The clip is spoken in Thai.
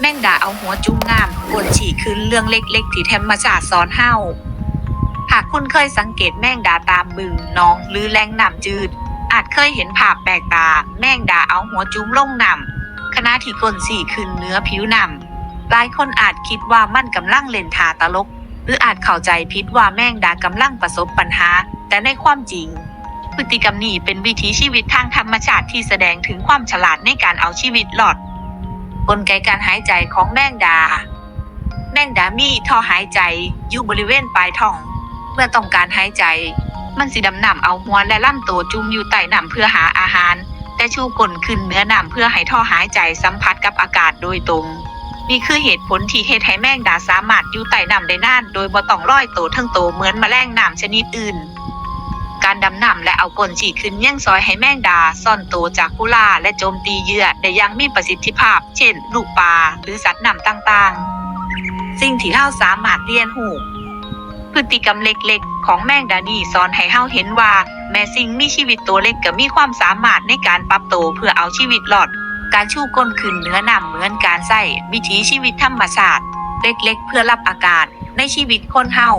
แม่งดาเอาหัวจุ้มน้ำกวนฉี่ขึ้นเรื่องเล็กๆ ที่ธรรมชาติสอนเฮาหากคุณเคยสังเกตแม่งดาตามบึงน้องหรือแหล่งน้ำจืด อาจเคยเห็นภาพแปลกตา แม่งดาเอาหัวจุ้มลงน้ำขณะที่ก้นสี่ขึ้นเนื้อผิวน้ำหลายคนอาจคิดว่ามันกำลังเล่นทาตลก หรืออาจเข้าใจผิดว่าแม่งดากำลังประสบปัญหา แต่ในความจริงพฤติกรรมนี้เป็นวิถีชีวิตทางธรรมชาติที่แสดงถึงความฉลาดในการเอาชีวิตรอด กลไกการหายใจของแมงดา แมงดามีท่อหายใจอยู่บริเวณปลายท้อง เมื่อต้องการหายใจ มันสิดำน้ำเอาหัวและล่ำตัวจุ่มอยู่ใต้น้ำเพื่อหาอาหาร แต่ชูกลขึ้นเหนื้อน้ำเพื่อให้ท่อหายใจสัมผัสกับอากาศโดยตรง นี่คือเหตุผลที่เฮ็ดให้แมงดาสามารถอยู่ใต้น้ำได้นาน โดยบ่ต้องลอยตัวทั้งตัวเหมือนแมลงน้ำชนิดอื่น การดำน้ำและเอาก้นฉีดขึ้นยังซอยให้แมงดา ซ่อนตัวจากกุลาและโจมตีเหยื่อได้ยังมีประสิทธิภาพ เช่น ลูกปลาหรือสัตว์น้ำต่างๆ สิ่งที่เฮาสามารถเรียนรู้พฤติกรรมเล็กๆ ของแมงดานี่สอนให้เฮาเห็นว่า แม้สิ่งมีชีวิตตัวเล็กก็มีความสามารถในการปรับตัวเพื่อเอาชีวิตรอด การชูก้นขึ้นเนื้อนำเหมือนการใส่วิถีชีวิตธรรมชาติเล็กๆ เพื่อรับอากาศในชีวิตคนเฮา